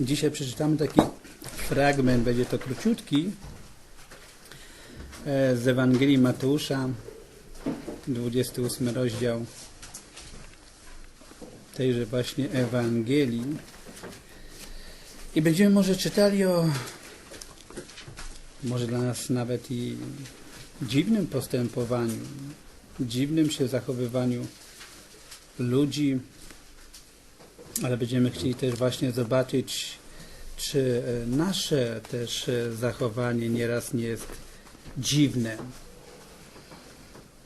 Dzisiaj przeczytamy taki fragment, będzie to króciutki, e, z Ewangelii Mateusza, 28 rozdział tejże właśnie Ewangelii. I będziemy może czytali o, może dla nas nawet i dziwnym postępowaniu, dziwnym się zachowywaniu ludzi, ale będziemy chcieli też właśnie zobaczyć, czy e, nasze też e, zachowanie nieraz nie jest dziwne.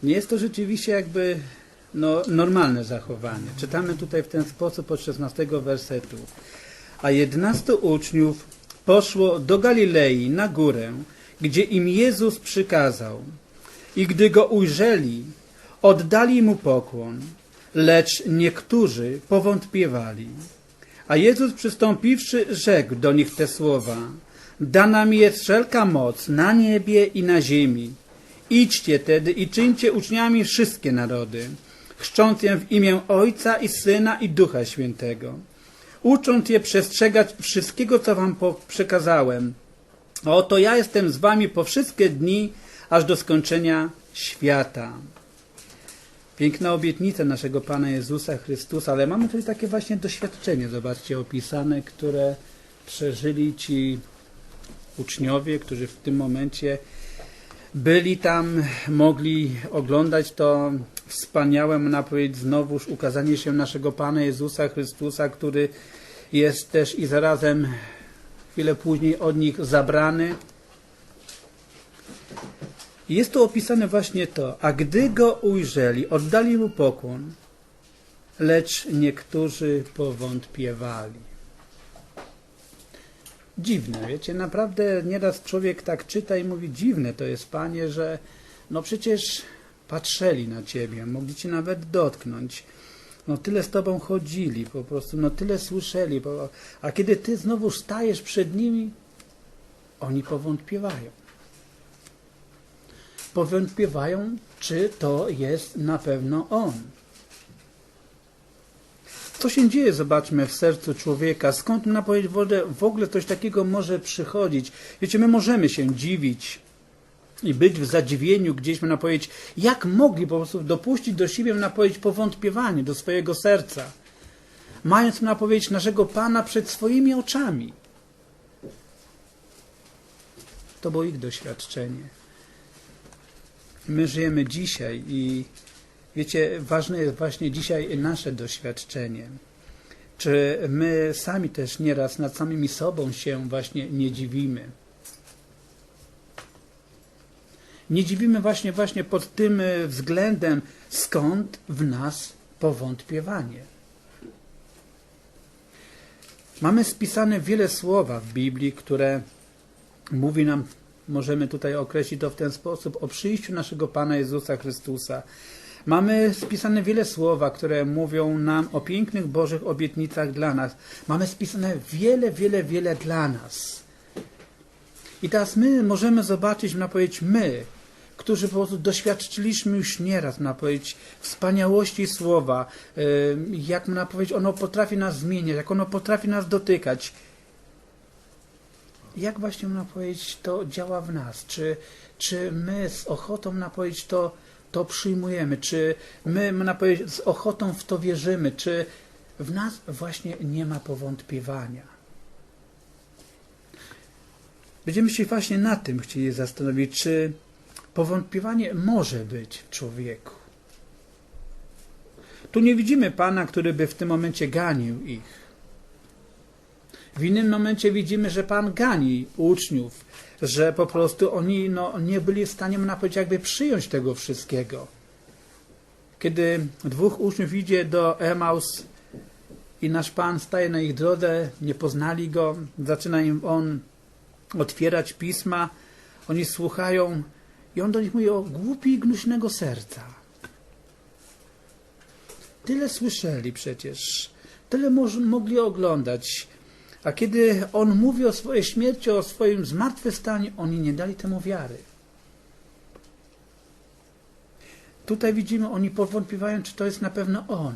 Nie jest to rzeczywiście jakby no, normalne zachowanie. Czytamy tutaj w ten sposób od 16 wersetu. A 11 uczniów poszło do Galilei na górę, gdzie im Jezus przykazał. I gdy go ujrzeli, oddali mu pokłon, lecz niektórzy powątpiewali. A Jezus przystąpiwszy, rzekł do nich te słowa: Dana mi jest wszelka moc na niebie i na ziemi. Idźcie tedy i czyńcie uczniami wszystkie narody, chrzcząc je w imię Ojca i Syna i Ducha Świętego, ucząc je przestrzegać wszystkiego, co wam przekazałem. Oto ja jestem z wami po wszystkie dni, aż do skończenia świata. Piękna obietnica naszego Pana Jezusa Chrystusa, ale mamy tutaj takie właśnie doświadczenie, zobaczcie, opisane, które przeżyli ci uczniowie, którzy w tym momencie byli tam, mogli oglądać to wspaniałe, można powiedzieć, znowuż ukazanie się naszego Pana Jezusa Chrystusa, który jest też i zarazem chwilę później od nich zabrany. I Jest tu opisane właśnie to, a gdy go ujrzeli, oddali mu pokłon, lecz niektórzy powątpiewali. Dziwne, wiecie, naprawdę nieraz człowiek tak czyta i mówi, dziwne to jest, Panie, że no przecież patrzeli na Ciebie, mogli Cię nawet dotknąć, no tyle z Tobą chodzili, po prostu, no tyle słyszeli, a kiedy Ty znowu stajesz przed nimi, oni powątpiewają powątpiewają, czy to jest na pewno On. Co się dzieje, zobaczmy, w sercu człowieka? Skąd na powiedzieć w ogóle, w ogóle coś takiego może przychodzić? Wiecie, my możemy się dziwić i być w zadziwieniu gdzieś, na powiedzieć, jak mogli po prostu dopuścić do siebie, na powiedzieć, powątpiewanie do swojego serca, mając, na powiedzieć, naszego Pana przed swoimi oczami. To było ich doświadczenie. My żyjemy dzisiaj i wiecie, ważne jest właśnie dzisiaj nasze doświadczenie. Czy my sami też nieraz nad samymi sobą się właśnie nie dziwimy? Nie dziwimy właśnie właśnie pod tym względem, skąd w nas powątpiewanie. Mamy spisane wiele słowa w Biblii, które mówi nam możemy tutaj określić to w ten sposób, o przyjściu naszego Pana Jezusa Chrystusa. Mamy spisane wiele słowa, które mówią nam o pięknych Bożych obietnicach dla nas. Mamy spisane wiele, wiele, wiele dla nas. I teraz my możemy zobaczyć, na powiedzieć my, którzy po prostu doświadczyliśmy już nieraz, na powiedzieć, wspaniałości słowa, y, jak na powiedzieć, ono potrafi nas zmieniać, jak ono potrafi nas dotykać jak właśnie powiedzieć, to działa w nas? Czy, czy my z ochotą na powiedzieć to, to przyjmujemy? Czy my powiedzieć, z ochotą w to wierzymy? Czy w nas właśnie nie ma powątpiewania? Będziemy się właśnie na tym chcieli zastanowić, czy powątpiewanie może być w człowieku. Tu nie widzimy Pana, który by w tym momencie ganił ich. W innym momencie widzimy, że Pan gani uczniów, że po prostu oni no, nie byli w stanie, można powiedzieć, jakby przyjąć tego wszystkiego. Kiedy dwóch uczniów idzie do Emaus i nasz Pan staje na ich drodze, nie poznali Go, zaczyna im On otwierać pisma, oni słuchają i On do nich mówi o głupi i gnuśnego serca. Tyle słyszeli przecież, tyle mogli oglądać, a kiedy on mówi o swojej śmierci, o swoim zmartwychwstaniu, oni nie dali temu wiary. Tutaj widzimy, oni powątpiewają, czy to jest na pewno on.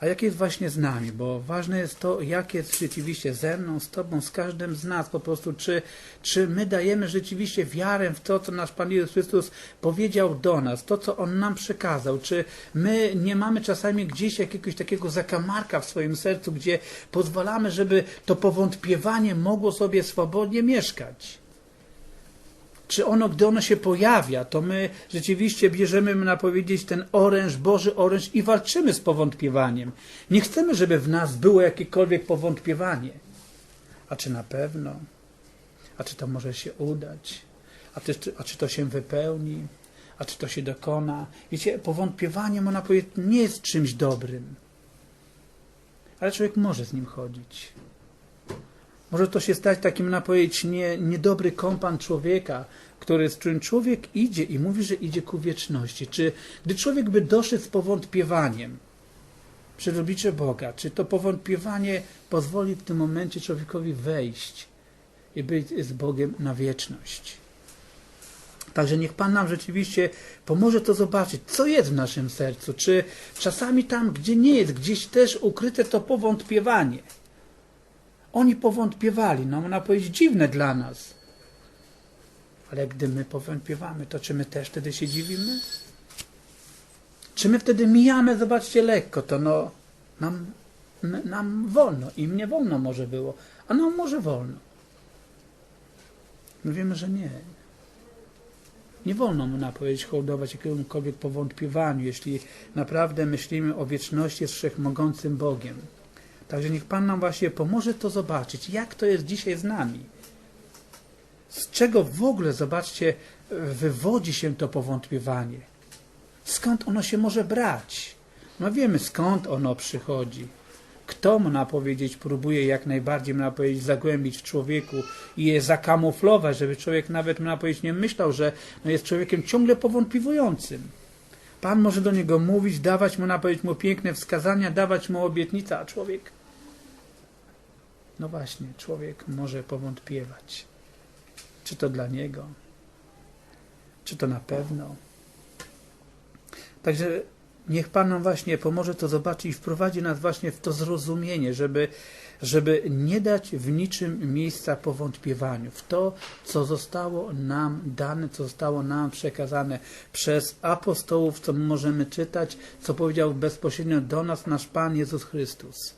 A jak jest właśnie z nami, bo ważne jest to, jak jest rzeczywiście ze mną, z Tobą, z każdym z nas, po prostu, czy, czy my dajemy rzeczywiście wiarę w to, co nasz Pan Jezus Chrystus powiedział do nas, to, co On nam przekazał, czy my nie mamy czasami gdzieś jakiegoś takiego zakamarka w swoim sercu, gdzie pozwalamy, żeby to powątpiewanie mogło sobie swobodnie mieszkać czy ono, gdy ono się pojawia, to my rzeczywiście bierzemy, można powiedzieć, ten oręż, Boży oręż i walczymy z powątpiewaniem. Nie chcemy, żeby w nas było jakiekolwiek powątpiewanie. A czy na pewno? A czy to może się udać? A, czy, a czy to się wypełni? A czy to się dokona? Wiecie, powątpiewanie, można powiedzieć, nie jest czymś dobrym. Ale człowiek może z nim chodzić. Może to się stać takim, na powiedzieć, nie, niedobry kompan człowieka, który, z którym człowiek idzie i mówi, że idzie ku wieczności. Czy gdy człowiek by doszedł z powątpiewaniem przed oblicze Boga, czy to powątpiewanie pozwoli w tym momencie człowiekowi wejść i być z Bogiem na wieczność? Także niech Pan nam rzeczywiście pomoże to zobaczyć, co jest w naszym sercu. Czy czasami tam, gdzie nie jest, gdzieś też ukryte to powątpiewanie. Oni powątpiewali, no można powiedzieć dziwne dla nas. Ale gdy my powątpiewamy, to czy my też wtedy się dziwimy? Czy my wtedy mijamy, zobaczcie, lekko, to no nam, nam wolno, im nie wolno może było, a nam może wolno. My wiemy, że nie. Nie wolno mu powiedzieć hołdować jakiemukolwiek powątpiewaniu, jeśli naprawdę myślimy o wieczności z wszechmogącym Bogiem. Także niech Pan nam właśnie pomoże to zobaczyć, jak to jest dzisiaj z nami. Z czego w ogóle, zobaczcie, wywodzi się to powątpiewanie? Skąd ono się może brać? No wiemy, skąd ono przychodzi. Kto, można powiedzieć, próbuje jak najbardziej, można powiedzieć, zagłębić w człowieku i je zakamuflować, żeby człowiek nawet, można powiedzieć, nie myślał, że no, jest człowiekiem ciągle powątpiewującym. Pan może do niego mówić, dawać mu, powiedzieć mu piękne wskazania, dawać mu obietnice, a człowiek, no właśnie, człowiek może powątpiewać. Czy to dla niego? Czy to na pewno? Także niech Pan nam właśnie pomoże to zobaczyć i wprowadzi nas właśnie w to zrozumienie, żeby, żeby nie dać w niczym miejsca powątpiewaniu, w to, co zostało nam dane, co zostało nam przekazane przez apostołów, co możemy czytać, co powiedział bezpośrednio do nas nasz Pan Jezus Chrystus.